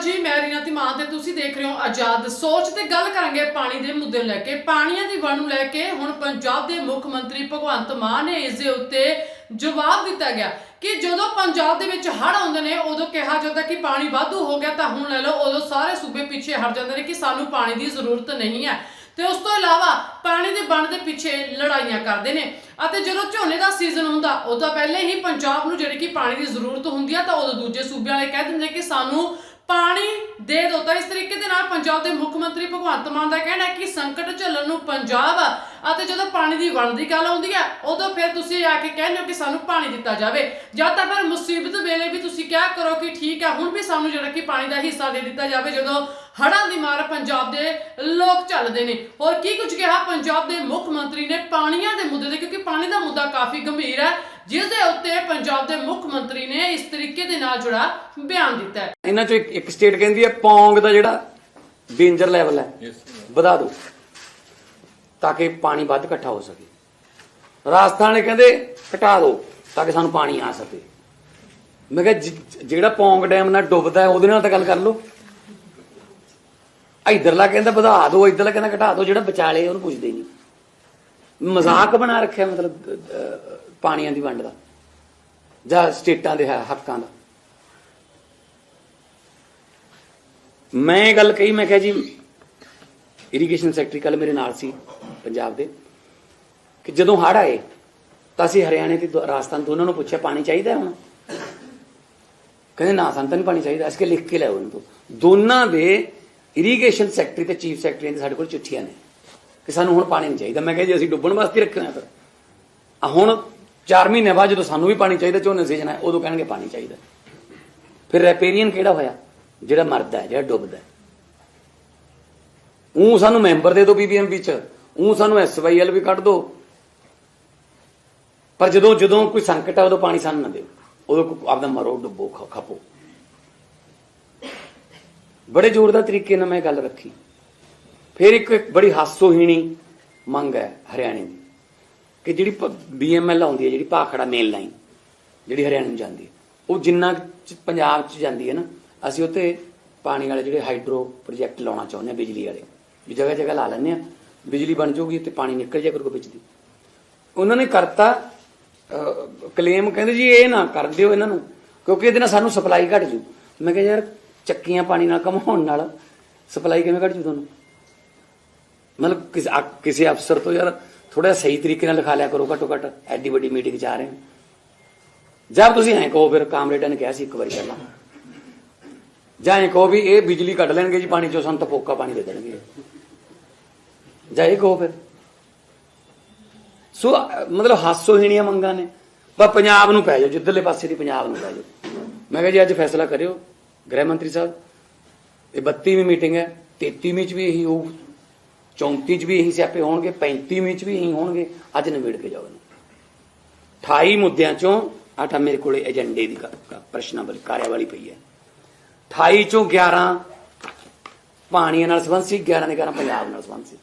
ਜੀ, ਮੈਂ ਰੀਨਾ ਧੀਮਾਨ ਤੇ ਤੁਸੀਂ ਦੇਖ ਰਹੇ ਹੋ ਆਜ਼ਾਦ ਸੋਚ ਤੇ ਗੱਲ ਕਰਾਂਗੇ ਪਾਣੀ ਦੇ ਮੁੱਦੇ ਨੂੰ ਲੈ ਕੇ। ਪਾਣੀਆਂ ਦੀ ਵਣ ਨੂੰ ਲੈ ਕੇ ਹੁਣ ਪੰਜਾਬ ਦੇ ਮੁੱਖ ਮੰਤਰੀ ਭਗਵੰਤ ਮਾਨ ਨੇ ਇਸ ਦੇ ਉੱਤੇ ਜਵਾਬ ਦਿੱਤਾ ਗਿਆ ਕਿ ਜਦੋਂ ਪੰਜਾਬ ਦੇ ਵਿੱਚ ਹੜ੍ਹ ਆਉਂਦੇ ਨੇ, ਉਦੋਂ ਕਿਹਾ ਜਾਂਦਾ ਕਿ ਪਾਣੀ ਵਾਧੂ ਹੋ ਗਿਆ ਤਾਂ ਹੁਣ ਲੈ ਲਓ, ਉਦੋਂ ਸਾਰੇ ਸੂਬੇ ਪਿੱਛੇ ਹਟ ਜਾਂਦੇ ਨੇ ਕਿ ਸਾਨੂੰ ਪਾਣੀ ਦੀ ਜ਼ਰੂਰਤ ਨਹੀਂ ਹੈ। ਤੇ ਉਸ ਤੋਂ ਇਲਾਵਾ ਪਾਣੀ ਦੇ ਵੰਡ ਦੇ ਪਿੱਛੇ ਲੜਾਈਆਂ ਕਰਦੇ ਨੇ ਅਤੇ ਜਦੋਂ ਝੋਨੇ ਦਾ ਸੀਜ਼ਨ ਹੁੰਦਾ, ਉਦੋਂ ਪਹਿਲੇ ਹੀ ਪੰਜਾਬ ਨੂੰ ਜਿਹੜੀ ਕਿ ਪਾਣੀ ਦੀ ਜ਼ਰੂਰਤ ਹੁੰਦੀ ਆ, ਤਾਂ ਉਦੋਂ ਦੂਜੇ ਸੂਬਿਆਂ ਵਾਲੇ ਕਹਿ ਦਿੰਦੇ ਕਿ ਸਾਨੂੰ ਪਾਣੀ ਦੇ ਦਿਓ ਤਾਂ ਇਸ ਤਰੀਕੇ ਦੇ ਨਾਲ ਪੰਜਾਬ ਦੇ ਮੁੱਖ ਮੰਤਰੀ ਭਗਵੰਤ ਮਾਨ ਦਾ ਕਹਿਣਾ ਹੈ ਕਿ ਸੰਕਟ ਝੱਲਣ ਨੂੰ ਪੰਜਾਬ ਅਤੇ ਜਦੋਂ ਪਾਣੀ ਦੀ ਵੰਡ ਦੀ ਗੱਲ ਆਉਂਦੀ ਹੈ, ਉਦੋਂ ਫਿਰ ਤੁਸੀਂ ਆ ਕੇ ਕਹਿੰਦੇ ਹੋ ਕਿ ਸਾਨੂੰ ਪਾਣੀ ਦਿੱਤਾ ਜਾਵੇ। ਜਾਂ ਤਾਂ ਫਿਰ ਮੁਸੀਬਤ ਵੇਲੇ ਵੀ ਤੁਸੀਂ ਕਿਹਾ ਕਰੋ ਕਿ ਠੀਕ ਹੈ, ਹੁਣ ਵੀ ਸਾਨੂੰ ਜਿਹੜਾ ਕਿ ਪਾਣੀ ਦਾ ਹਿੱਸਾ ਦੇ ਦਿੱਤਾ ਜਾਵੇ, ਜਦੋਂ ਹੜ੍ਹਾਂ ਦੀ ਮਾਰ ਪੰਜਾਬ ਦੇ ਲੋਕ ਝੱਲਦੇ ਨੇ। ਹੋਰ ਕੀ ਕੁਝ ਕਿਹਾ ਪੰਜਾਬ ਦੇ ਮੁੱਖ ਮੰਤਰੀ ਨੇ ਪਾਣੀਆਂ ਦੇ ਮੁੱਦੇ ਤੇ? ਕਿਉਂਕਿ ਪਾਣੀ ਦਾ ਮੁੱਦਾ ਕਾਫੀ ਗੰਭੀਰ ਹੈ ਜਿਸ ਦੇ ਉੱਤੇ ਪੰਜਾਬ ਦੇ ਮੁੱਖ ਮੰਤਰੀ ਨੇ ਇਸ ਤਰੀਕੇ ਦੇ ਨਾਲ ਜੁੜਾ ਬਿਆਨ ਦਿੱਤਾ ਹੈ। ਇਹਨਾਂ ਚੋਂ ਇੱਕ ਸਟੇਟ ਕਹਿੰਦੀ ਹੈ, ਪੌਂਗ ਦਾ ਜਿਹੜਾ ਡੇਂਜਰ ਲੈਵਲ ਹੈ। ਵਧਾ ਦਿਓ ਤਾਂ ਕਿ ਪਾਣੀ ਵੱਧ ਇਕੱਠਾ ਹੋ ਸਕੇ। ਰਾਜਸਥਾਨ ਨੇ ਕਹਿੰਦੇ ਘਟਾ ਦਿਓ ਤਾਂ ਕਿ ਸਾਨੂੰ ਪਾਣੀ ਆ ਸਕੇ। ਮੈਂ ਕਿਹਾ ਜਿਹੜਾ ਪੌਂਗ ਡੈਮ ਨਾਲ ਡੁੱਬਦਾ ਹੈ ਉਹਦੇ ਨਾਲ ਤਾਂ ਗੱਲ ਕਰ ਲਓ। ਇਧਰਲਾ ਕਹਿੰਦਾ ਵਧਾ ਦਿਓ ਇਧਰਲਾ ਕਹਿੰਦਾ ਘਟਾ ਦਿਓ ਜਿਹੜਾ ਵਿਚਾਲੇ ਉਹਨੂੰ ਪੁੱਛਦੇ ਨਹੀਂ। ਮਜ਼ਾਕ ਬਣਾ ਰੱਖਿਆ ਮਤਲਬ ਪਾਣੀਆਂ ਦੀ ਵੰਡ ਦਾ ਜਾਂ ਸਟੇਟਾਂ ਦੇ ਹੱਕਾਂ ਦਾ। ਮੈਂ ਇਹ ਗੱਲ ਕਹੀ, ਮੈਂ ਕਿਹਾ ਜੀ ਇਰੀਗੇਸ਼ਨ ਸੈਕਟਰੀ ਕੱਲ ਮੇਰੇ ਨਾਲ ਸੀ ਪੰਜਾਬ ਦੇ, ਕਿ ਜਦੋਂ ਹੜ੍ਹ ਆਏ, ਤਾਂ ਅਸੀਂ ਹਰਿਆਣੇ ਤੇ ਦੋ- ਰਾਜਸਥਾਨ ਦੋਨਾਂ ਨੂੰ ਪੁੱਛਿਆ, ਪਾਣੀ ਚਾਹੀਦਾ ਹੁਣ? ਕਹਿੰਦੇ, ਨਾ, ਸਾਨੂੰ ਤਾਂ ਨਹੀਂ ਪਾਣੀ ਚਾਹੀਦਾ, ਅਸੀਂ ਕਿਹਾ, ਲਿਖ ਕੇ ਲਿਆਓ ਉਹਨਾਂ ਤੋਂ। ਦੋਨਾਂ ਦੇ ਇਰੀਗੇਸ਼ਨ ਸੈਕਟਰੀ ਤੇ ਚੀਫ ਸੈਕਟਰੀ ਦੇ ਸਾਡੇ ਕੋਲ ਚਿੱਠੀਆਂ ਨੇ, ਕਿ ਸਾਨੂੰ ਹੁਣ ਪਾਣੀ ਨਹੀਂ ਚਾਹੀਦਾ। ਮੈਂ ਕਿਹਾ, ਜੀ ਅਸੀਂ ਡੁੱਬਣ ਵਾਸਤੇ ਰੱਖੇ ਹੋਏ ਫਿਰ ਹੁਣ 4 ਮਹੀਨੇ ਬਾਅਦ ਜਦੋਂ ਸਾਨੂੰ ਵੀ ਪਾਣੀ ਚਾਹੀਦਾ ਝੋਨੇ ਸੀਜ਼ਨ ਹੈ, ਉਦੋਂ ਕਹਿਣਗੇ, ਪਾਣੀ ਚਾਹੀਦਾ ਫਿਰ ਰੈਪੇਰੀਅਨ ਕਿਹੜਾ ਹੋਇਆ? ਜਿਹੜਾ ਮਰਦਾ ਜਿਹੜਾ ਡੁੱਬਦਾ ਹੈ। ਉਹ ਸਾਨੂੰ ਮੈਂਬਰ ਦੇ ਦਿਓ ਬੀਬੀਐਮਬੀ ਚ ਉਹ ਸਾਨੂੰ ਐਸਵਾਈਐਲ ਵੀ ਕੱਢ ਦਿਓ। ਪਰ ਜਦੋਂ ਜਦੋਂ ਕੋਈ ਸੰਕਟ ਆ, ਉਦੋਂ ਪਾਣੀ ਸਾਨੂੰ ਨਾ ਦਿਓ। ਉਦੋਂ ਕੋ- ਆਪਦਾ ਮਰੋ, ਡੁੱਬੋ, ਖ- ਖਪੋ। ਬੜੇ ਜ਼ੋਰਦਾਰ ਤਰੀਕੇ ਨਾਲ ਮੈਂ ਗੱਲ ਰੱਖੀ। ਫਿਰ ਇੱਕ ਬੜੀ ਹਾਸੋਹੀਣੀ ਮੰਗ ਹੈ ਹਰਿਆਣੇ ਦੀ ਕਿ ਜਿਹੜੀ ਬੀਐਮਐਲ ਆਉਂਦੀ ਹੈ, ਜਿਹੜੀ ਭਾਖੜਾ ਮੇਨ ਲਾਈਨ ਜਿਹੜੀ ਹਰਿਆਣੇ ਨੂੰ ਜਾਂਦੀ ਹੈ, ਉਹ ਜਿੰਨਾ ਪੰਜਾਬ ਚ ਜਾਂਦੀ ਹੈ ਨਾ ਅਸੀਂ ਉੱਤੇ ਪਾਣੀ ਵਾਲੇ ਜਿਹੜੇ ਹਾਈਡਰੋ ਪ੍ਰੋਜੈਕਟ ਲਾਉਣਾ ਚਾਹੁੰਦੇ ਆ ਬਿਜਲੀ ਵਾਲੇ। ਵੀ ਜਗ੍ਹਾ ਜਗ੍ਹਾ ਲਾ ਲੈਂਦੇ ਆ ਬਿਜਲੀ ਬਣ ਜਾਊਗੀ ਤੇ ਪਾਣੀ ਨਿਕਲ ਜਾਇਆ ਕਰੂਗਾ ਵਿੱਚ ਦੀ। ਉਹਨਾਂ ਨੇ ਕਰਤਾ ਕਲੇਮ ਕਹਿੰਦੇ ਜੀ ਇਹ ਨਾ ਕਰ ਦਿਓ ਇਹਨਾਂ ਨੂੰ, ਕਿਉਂਕਿ ਇਹਦੇ ਨਾਲ ਸਾਨੂੰ ਸਪਲਾਈ ਘਟ ਜੂ। ਮੈਂ ਕਿਹਾ ਯਾਰ, ਚੱਕੀਆਂ ਪਾਣੀ ਨਾਲ ਕਮਾਉਣ ਨਾਲ ਸਪਲਾਈ ਕਿਵੇਂ ਘਟ ਜੂ ਤੁਹਾਨੂੰ? ਮਤਲਬ ਕਿਸ- ਕਿਸੇ ਅਫਸਰ ਤੋਂ ਯਾਰ ਥੋੜਾ ਸਹੀ ਤਰੀਕੇ ਨਾਲ ਲਿਖਾ ਲਿਆ ਕਰੋ ਘੱਟੋ ਘੱਟ, ਐਡੀ ਵੱਡੀ ਮੀਟਿੰਗ ਚ ਆ ਰਹੇ ਹੋ। ਜਦ ਤੁਸੀਂ ਐਂ ਕਹੋ, ਫਿਰ ਕਾਮਰੇਡਾਂ ਨੇ ਕਿਹਾ ਸੀ ਇੱਕ ਵਾਰੀ ਪਹਿਲਾਂ। ਜਾਂ ਇਹ ਕਹੋ ਵੀ ਇਹ ਬਿਜਲੀ ਕੱਢ ਲੈਣਗੇ ਜੀ ਪਾਣੀ ਚੋਂ ਸਾਨੂੰ ਤਾਂ ਫੋਕਾ ਪਾਣੀ ਦੇ ਦੇਣਗੇ। ਜਾਂ ਇਹ ਕਹੋ ਫਿਰ। ਸੋ ਅ, ਮਤਲਬ ਹਾਸੋਹੀਣੀਆਂ ਮੰਗਾਂ ਨੇ। ਪਰ ਪੰਜਾਬ ਨੂੰ ਪੈ ਜਾਓ ਜਿੱਧਰਲੇ ਪਾਸੇ ਦੀ ਪੰਜਾਬ ਨੂੰ ਪੈ ਜਾਓ। ਮੈਂ ਕਿਹਾ ਜੀ ਅੱਜ ਫੈਸਲਾ ਕਰਿਓ ਗ੍ਰਹਿ ਮੰਤਰੀ ਸਾਹਿਬ। ਇਹ 32ਵੀਂ ਮੀਟਿੰਗ ਹੈ 33ਵੀਂ ਚ ਵੀ ਇਹੀ ਹੋਊ 34 ਚ ਵੀ ਇਹੀ ਸਿਆਪੇ ਹੋਣਗੇ 35ਵੀਂ ਚ ਵੀ ਇਹੀ ਹੋਣਗੇ ਅੱਜ ਨਿਬੇੜ ਕੇ ਜਾਓ ਇਹਨੂੰ। 28 ਮੁੱਦਿਆਂ ਚੋਂ ਆਟਾ ਮੇਰੇ ਕੋਲੇ ਏਜੰਡੇ ਦੀ ਕ- ਕ- ਪ੍ਰਸ਼ਨਾਵਲੀ ਕਾਰਿਆਵਲੀ ਪਈ ਹੈ। 28 ਚੋਂ 11 ਪਾਣੀਆਂ ਨਾਲ ਸੰਬੰਧ ਸੀ 11 ਦੇ 11 ਪੰਜਾਬ ਨਾਲ ਸੰਬੰਧ ਸੀ।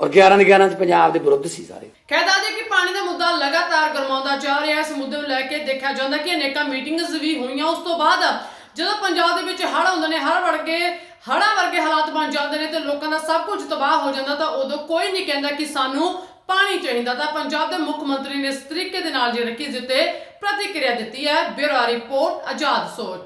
ਔਰ 11 ਦੇ 11 ਚ ਪੰਜਾਬ ਦੇ ਵਿਰੁੱਧ ਸੀ ਸਾਰੇ। ਕਹਿ ਦੱਸਦੇ ਕਿ ਪਾਣੀ ਦਾ ਮੁੱਦਾ ਲਗਾਤਾਰ ਗਰਮਾਉਂਦਾ ਜਾ ਰਿਹਾ ਹੈ ਇਸ ਮੁੱਦੇ ਨੂੰ ਲੈ ਕੇ ਦੇਖਿਆ ਜਾਂਦਾ ਕਿ ਅਨੇਕਾਂ ਮੀਟਿੰਗਸ ਵੀ ਹੋਈਆਂ। ਉਸ ਤੋਂ ਬਾਅਦ ਜਦੋਂ ਪੰਜਾਬ ਦੇ ਵਿੱਚ ਹੜ੍ਹ ਹੁੰਦੇ ਨੇ, ਹੜ੍ਹ ਵਰਗੇ, ਹੜ੍ਹਾਂ ਵਰਗੇ ਹਾਲਾਤ ਬਣ ਜਾਂਦੇ ਨੇ ਤੇ ਲੋਕਾਂ ਦਾ ਸਭ ਕੁਝ ਤਬਾਹ ਹੋ ਜਾਂਦਾ, ਤਾਂ ਉਦੋਂ ਕੋਈ ਨਹੀਂ ਕਹਿੰਦਾ ਕਿ ਸਾਨੂੰ ਪਾਣੀ ਚਾਹੀਦਾ। ਤਾਂ ਪੰਜਾਬ ਦੇ ਮੁੱਖ ਮੰਤਰੀ ਨੇ ਇਸ ਤਰੀਕੇ ਦੇ ਨਾਲ ਜਿਹੜਾ ਕਿ ਇਸ ਪ੍ਰਤੀਕਿਰਿਆ ਦਿੱਤੀ ਹੈ। ਬਿਊਰੋ ਰਿਪੋਰਟ, ਆਜ਼ਾਦ ਸੋਚ।